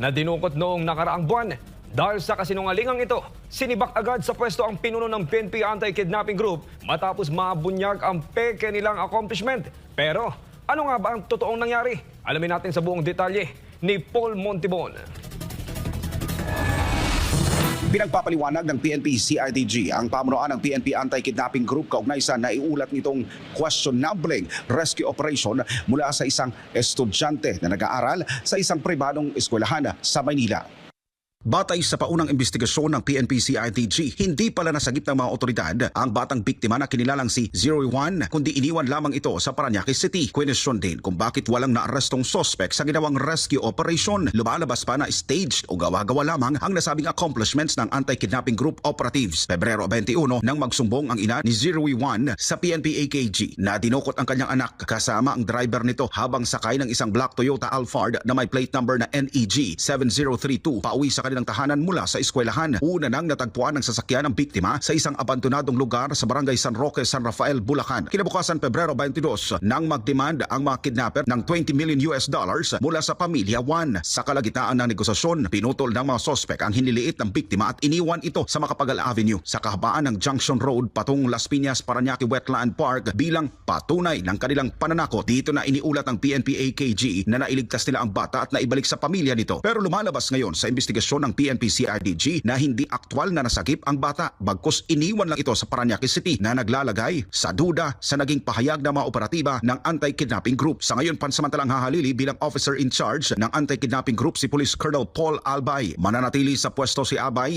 na dinukot noong nakaraang buwan. Dahil sa kasinungalingang ito, sinibak agad sa pwesto ang pinuno ng PNP Anti-Kidnapping Group matapos mabunyag ang peke nilang accomplishment. Pero ano nga ba ang totoong nangyari? Alamin natin sa buong detalye ni Paul Montibon. Pinagpapaliwanag ng PNP CIDG ang pamunuan ng PNP Anti-Kidnapping Group kaugnay sa naiulat nitong questionable rescue operation mula sa isang estudyante na nag-aaral sa isang pribadong eskwelahan sa Maynila. Batay sa paunang investigasyon ng PNP CIDG, hindi pala nasagip ng mga otoridad ang batang biktima na kinilalang si 01 kundi iniwan lamang ito sa Paranaque City. Question din kung bakit walang naarestong sospek sa ginawang rescue operation. Lumalabas pa na staged o gawa-gawa lamang ang nasabing accomplishments ng anti-kidnapping group operatives. Pebrero 21 nang magsumbong ang ina ni 01 sa PNP AKG na dinukot ang kanyang anak kasama ang driver nito habang sakay ng isang black Toyota Alphard na may plate number na NEG 7032 pauwi sa kanilang tahanan mula sa eskwelahan. Una nang natagpuan ng sasakyan ng biktima sa isang abandonadong lugar sa barangay San Roque, San Rafael, Bulacan. Kinabukasan Pebrero 22 nang magdemand ang mga kidnapper ng 20 million US dollars mula sa pamilya 1. Sa kalagitnaan ng negosasyon, pinutol ng mga sospek ang hiniliit ng biktima at iniwan ito sa Makapagal Avenue sa kahabaan ng Junction Road patungong Las Piñas, Paranaque Wetland Park bilang patunay ng kanilang pananakot. Dito na iniulat ng PNP AKG na nailigtas nila ang bata at naibalik sa pamilya nito. Pero lumalabas ngayon sa investigasyon ng PNP CIDG na hindi aktwal na nasagip ang bata bagkus iniwan lang ito sa Paranaque City na naglalagay sa duda sa naging pahayag ng mga operatiba ng anti-kidnapping group. Sa ngayon pansamantalang hahalili bilang officer in charge ng anti-kidnapping group si Police Colonel Paul Albay. Mananatili sa pwesto si Albay